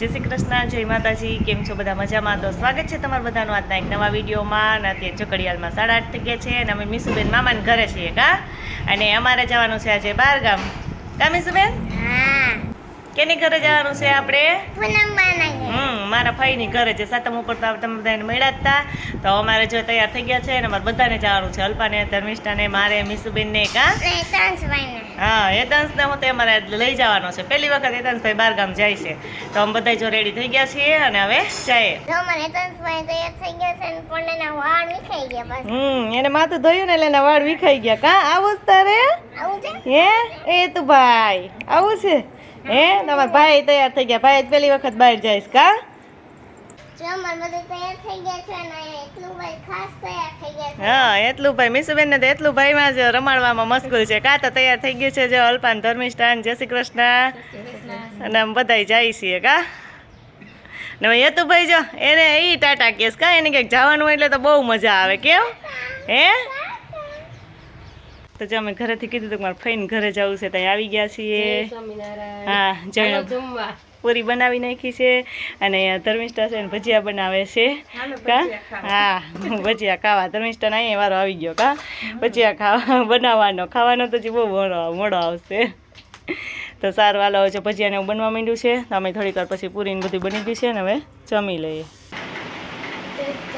જય શ્રી કૃષ્ણ, જય માતાજી, કેમ છો બધા મજામાં? તો સ્વાગત છે તમારું બધાનું આજના એક નવા વિડીયોમાં. અને અત્યારે ચોકડિયાલમાં સાડા આઠ થઈ છે અને અમે મીસુબેન મામાને ઘરે છીએ, કા? અને અમારે જવાનું છે આજે બહાર ગામ. કા મીસુબેન? કેની ઘરે જવાનું છે આપણે. હમ મારા ભાઈની ઘરે છે. સાતમ ઉપર તો તમે બધાને મળ્યા હતા તો. અમારે જો તૈયાર થઈ ગયા છે અને અમારે બધાને જવાનું છે. અલ્પાને ધર્મિષ્ઠાને મારે મિસુબેનને કા. હા? હેતાંશને હું તે અમારે લઈ જવાનો છે. પહેલી વખત હેતાંશભાઈ બાર ગામ જાય છે. તો અમે બધા જો રેડી થઈ ગયા છીએ અને હવે જઈએ. હમ એને માથું ધોયું ને એટલે એના વાળ વિખાઈ ગયા. કા આવું તારે? હે? એ તું ભાઈ આવું છે? હે? તમારા ભાઈ તૈયાર થઈ ગયા. ભાઈ પહેલી વખત બહાર જઈશ કા? બધા ભાઈ. હા એટલું ભાઈ મીસુબેન ને તો એટલું ભાઈમાં જ રમાડવામાં મશગુલ છે. કા તો તૈયાર થઈ ગયું છે જો અલ્પાન ધર્મિષ્ઠાન જય શ્રી કૃષ્ણ. અને આમ બધાય જાય છીએ કા? ને હવે જો એને એ ટાટા કેસ કા? એને ક્યાંક જવાનું એટલે તો બહુ મજા આવે કેમ? હે? તો જો અમે ઘરેથી કીધું હતું મારે ફઈને ઘરે જવું છે ત્યાં આવી ગયા છીએ. હા જણ પૂરી બનાવી નાખી છે અને ધર્મિષ્ઠા છે ને ભજીયા બનાવે છે. કા? હા ભજીયા ખાવા. ધર્મિષ્ઠા અહીંયા વારો આવી ગયો કા? ભજીયા ખાવા બનાવવાનો. ખાવાનો તો જે બહુ મોડો મોડો આવશે. તો સારું હાલો જો ભજીયાને બનવા માંડ્યું છે તો અમે થોડીક વાર પછી પૂરીને બધું બની ગયું છે ને હવે જમી લઈએ.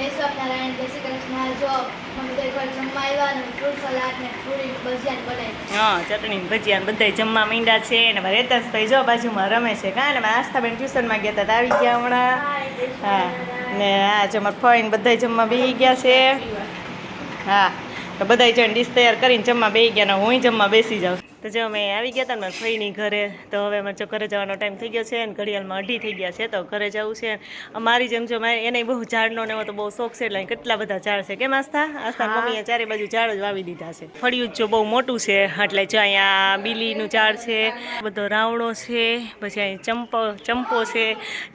જય સ્વામિનારાયણ જય શ્રી કૃષ્ણ. જો મમ્મી તો એકવાર જમવા આવ્યા ફ્રૂટ સલાડ ને પૂરી ભજીયા બનાવી હા ચટણી ને ભજીયા ને બધાય જમવા મીંડા છે. અને મારે હેતાંશભાઈ જો બાજુમાં રમે છે. કાં? ને મારા આસ્થાબેન ટ્યુશનમાં ગયા હતા આવી ગયા હમણાં. હા ને આ જો મારા ફોઈન બધાય જમવા બેસી ગયા છે. હા તો બધાય જણ ડીશ તૈયાર કરીને જમવા બેસી ગયા ને હું જમવા બેસી જાઉં. તો જો અમે આવી ગયા હતા ને મારા ફઈની ઘરે તો હવે અમારે જો ઘરે જવાનો ટાઈમ થઈ ગયો છે અને ઘડિયાળમાં અઢી થઈ ગયા છે તો ઘરે જવું છે. અમારી જેમ જો મારે એને બહુ ઝાડનો ને એવો તો બહુ શોખ છે એટલે કેટલા બધા ઝાડ છે. કેમ આસ્થા? આસ્થા મમ્મીએ ચારે બાજુ ઝાડ જ વાવી દીધા છે. ફળિયું જ જો બહુ મોટું છે એટલે જો અહીંયા બીલીનું ઝાડ છે બધો રાવણો છે પછી અહીં ચંપો ચંપો છે.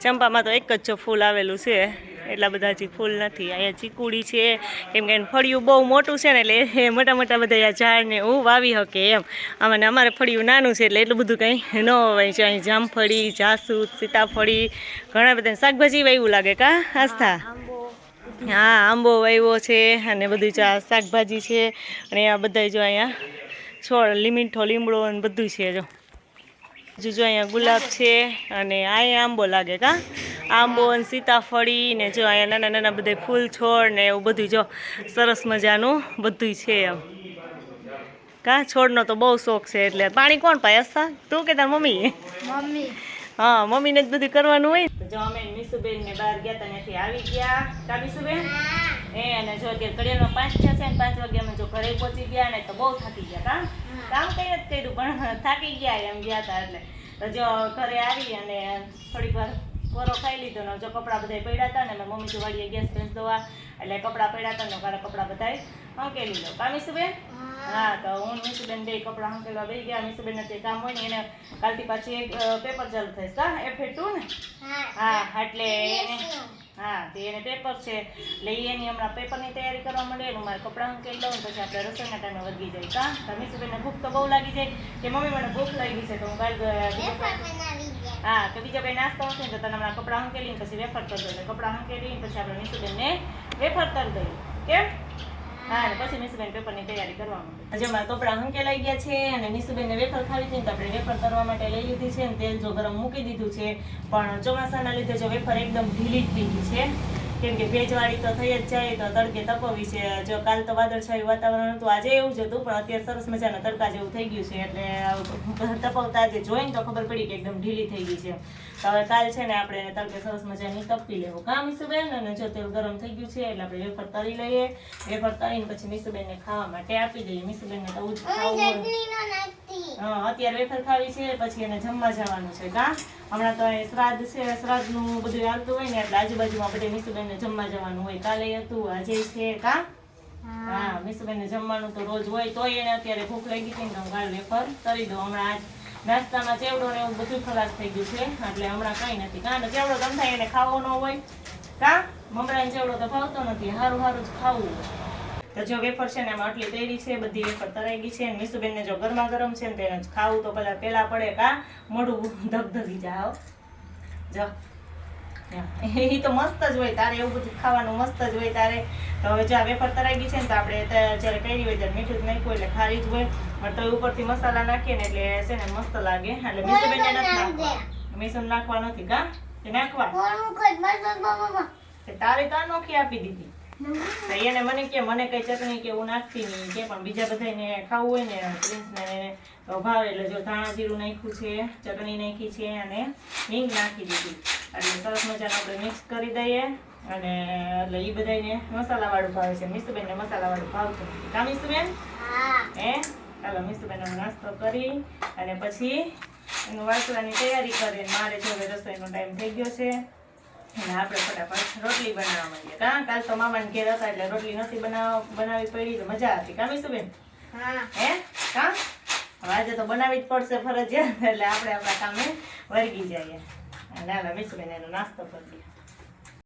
ચંપામાં તો એક જ જો ફૂલ આવેલું છે. એટલા બધા હજી ફૂલ નથી. અહીંયા ચીકુડી છે. કેમ કે ફળિયું બહુ મોટું છે ને એટલે એ મોટા મોટા બધા આ ઝાડને હું વાવી શકે એમ. આમાં ને અમારે ફળિયું નાનું છે એટલે એટલું બધું કંઈ ન વાય છે અહીં જામફળી, જાસૂદ, સીતાફળી, ઘણા બધા શાકભાજી વાવ્યું લાગે કા? આસ્થા? હા, આંબો વાવ્યો છે અને બધું શાકભાજી છે. અને આ બધા જો અહીંયા છોડ, લીમીઠો, લીમડો અને બધું છે જો. હજુ જો અહીંયા ગુલાબ છે અને અહીંયા આંબો લાગે કા? આંબો અને સીતાફળી ને જો અહીંયા નાના નાના બધા ફૂલ છોડ ને એવું બધું જો સરસ મજાનું બધું છે એમ. કા છોડનો તો બહુ શોખ છે એટલે પાણી કોણ પાય અસ્સા? તું કે તાર મમ્મી? મમ્મી. હા મમ્મીને જ બધું કરવાનું હોય જો અમે મીસુબેન ને બહાર ગયા તા ત્યાંથી આવી ગયા. કા મીસુબેન? એ અને જો અત્યારે ઘડિયાળમાં પાંચ થયા છે ને પાંચ વાગે અમે જો ઘરે પહોંચી ગયા ને તો બહુ થાકી ગયા કામ કામ કઈ જ કર્યું પણ થાકી ગયા એમ ગયા હતા એટલે. તો જો ઘરે આવી અને થોડીક વાર કોરો ખાઈ લીધો ને જો કપડાં બધા પડ્યા હતા ને મેં મમ્મી વાળીએ ગેસ ભેંસ ધોવા એટલે કપડાં પડ્યા હતા ને મારા કપડાં બધા હંકેલી લો. કા મીસુબેન? હા. તો હું મીસુબેન બે કપડાં હંકેલવા બેસી ગયા. મીસુબેન તે કામ હોય ને એને કાલથી પાછી એક પેપર ચાલુ થાય કા? એફ ટુ ને? હા. એટલે એને હા તે એને પેપર છે. એટલે એની હમણાં પેપરની તૈયારી કરવા માંડે. એનું મારે કપડાં હંકેલી લઉં પછી આપણે રસોઈના ટાઈમે વધી જાય. કા? તો મીસુબેનને ભૂખ તો બહુ લાગી જાય કે મમ્મી મને ભૂખ લાગી છે તો હું કાલ. હા, તો બીજા કઈ નાસ્તો હશે તો તને હમણાં કપડાં હંકેલી ને પછી વેફર કરી દો એટલે કપડાં હંકેલી ને પછી આપણે મીસુબેનને વેફર કરી દઈએ. કેમ? હા અને પછી મીસુબેન પેપરની તૈયારી કરવા માંડે. મારા કપડાં હંકેલાઈ ગયા છે અને મીસુબેનને વેફર ખાવી છે તો આપણે વેફર કરવા માટે લઈ લીધી છે ને, તેલ જો ગરમ મૂકી દીધું છે. પણ ચોમાસાના લીધે જો વેફર એકદમ ઢીલી જ ગઈ છે. કેમ કે ભેજવાળી તો થઈ જ જાય, તો તડકે તપવી છે. જો કાલ તો વાદળછાયું વાતાવરણ હતું, આજે એવું જ હતું, પણ અત્યારે સરસ મજાના તડકા જેવું થઈ ગયું છે, એટલે તપવતા આજે જોઈને તો ખબર પડી કે એકદમ ઢીલી થઈ ગઈ છે. તો હવે કાલ છે ને આપણે તડકે સરસ મજાની તપી લેવું. કામ મીસુબેન અને જો તેલ ગરમ થઈ ગયું છે, એટલે આપણે વેફર તળી લઈએ. વેફર તળીને પછી મીસુબેનને ખાવા માટે આપી દઈએ. મીસુબેનને તો ઉજ ખાવું અત્યારે વેફર ખાવી છે પછી એને જમવા જવાનું છે. કા? હમણાં તો એ શ્રાદ્ધ છે શ્રાદ્ધનું બધું આવતું હોય ને એટલે આજુબાજુમાં બધે મીસુબેનને જમવા જવાનું હોય. કાલે હતું આજે છે કા? હા. મીસુબેનને જમવાનું તો રોજ હોય તોય એને અત્યારે ભૂખ લાગી હતી ને તો કાલે વેફર કરી દો હમણાં આજ નાસ્તામાં ચેવડો ને એવું બધું ખલાસ થઈ ગયું છે એટલે હમણાં કાંઈ નથી. કે ચેવડો ગમતા એને ખાવો ન હોય. કા? મમરાને ચેવડો તો ભાવતો નથી સારું સારું જ ખાવું. તો જો વેફર છે ને એમાં આટલી તૈરી છે બધી વેફર તરાઈ ગઈ છે. અને મીસુબેનને જો ગરમા ગરમ છે ને તેને ખાવું. તો પેલા પેલા પડે કા મોઢું ધગધગી જાઓ. જો. એ તો મસ્ત જ હોય તારે એવું બધું ખાવાનું મસ્ત જ હોય તારે. તો હવે જો આ વેફર તરાઈ ગઈ છે ને તો આપણે જ્યારે કરી હોય ત્યારે મીઠું જ નાખ્યું એટલે ખારી જ હોય. પણ તો ઉપરથી મસાલા નાખીએ ને એટલે છે ને મસ્ત લાગે. એટલે મીસુબેનને નથી નાખવા. મીસુને નાખવા નથી કા? નાખવા. તારે તો અનોખી આપી દીધી. એને મને કે મને કઈ ચટણી કે હું નાખતી નહીં કે પણ બીજા બધાને ખાવું હોય ને પ્રિન્સને ભાવે એટલે જો ધાણા જીરું નાખ્યું છે ચટણી નાખી છે અને હિંગ નાખી દીધી. એટલે સરસ મજાનું આપણે મિક્સ કરી દઈએ અને એટલે એ બધાને મસાલાવાળું ભાવે છે. મિસુબેનને મસાલાવાળું ભાવતું કા મિસુબેન હે. ચાલો મિસ્તુબેન હવે નાસ્તો કરી અને પછી એનું વાસવાની તૈયારી કરી. મારે જો રસોઈનો ટાઈમ થઈ ગયો છે. અને આપણે ફટાફટ રોટલી બનાવવા માંડીએ. કાં કાલ તો મામાને ઘેર હતા એટલે રોટલી નથી બનાવ બનાવી પડી તો મજા હતી કાં મિસ્તુબેન હા. હે? કાં? હવે આજે તો બનાવી જ પડશે ફરજિયાત. એટલે આપણે આપણા કામે વર્ગી જઈએ. અને હાલો મિસ્તુબેન એનો નાસ્તો કરી દઈએ.